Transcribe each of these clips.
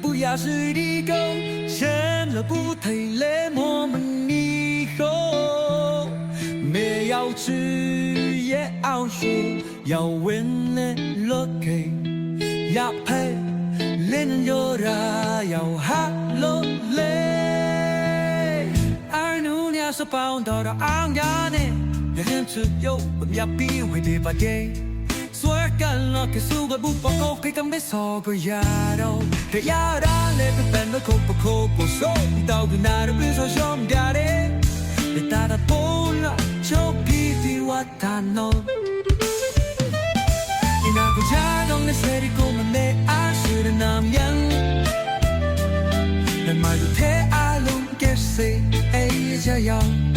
不要是地沟，成了不退泪，我们以后没有吃也要说，要问了落给，要陪，连有的要哈落泪。而努力是报道的昂扬的，人人只有我们要比会对吧？给。 Kalno che su ga bu pa ko che kam be so go yaro Te yara le pe pen no ko pa ko po so Tao ga na re be so jom dare Te ta da pola cho pi ti wa ta no Ina go ja dong ne se ri ko ma ne a shu de nam yang Ne mai do te a lung ke se e ja yang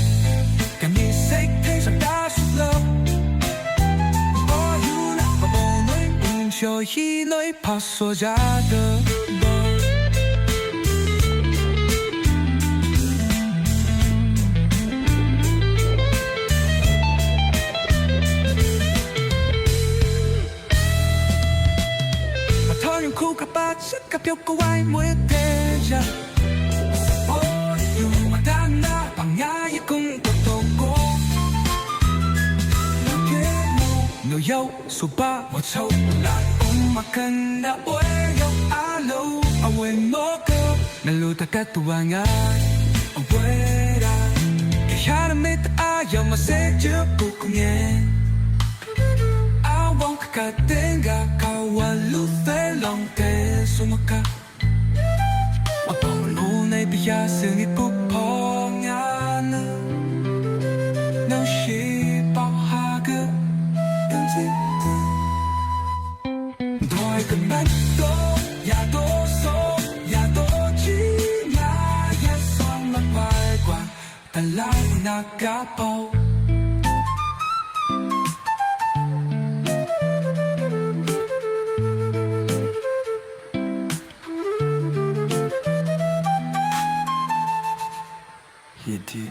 멈춰히 널 파소자던 Cool, capaz, capio, kawaii, muerte ya. Mô Nửa dâu số ba một sâu lại ôm mà cần đã bối dâu á lâu À quên mô cơ Nà lưu ta cắt tù vàng ai À quên ra Cái khá là mê ta á dâu mà sẽ trước cuộc cùng nghe I want ka tenga kawalu fe long te sumaka Mapong lu nay biya sing ipu pong yana No shi bao 叶蒂。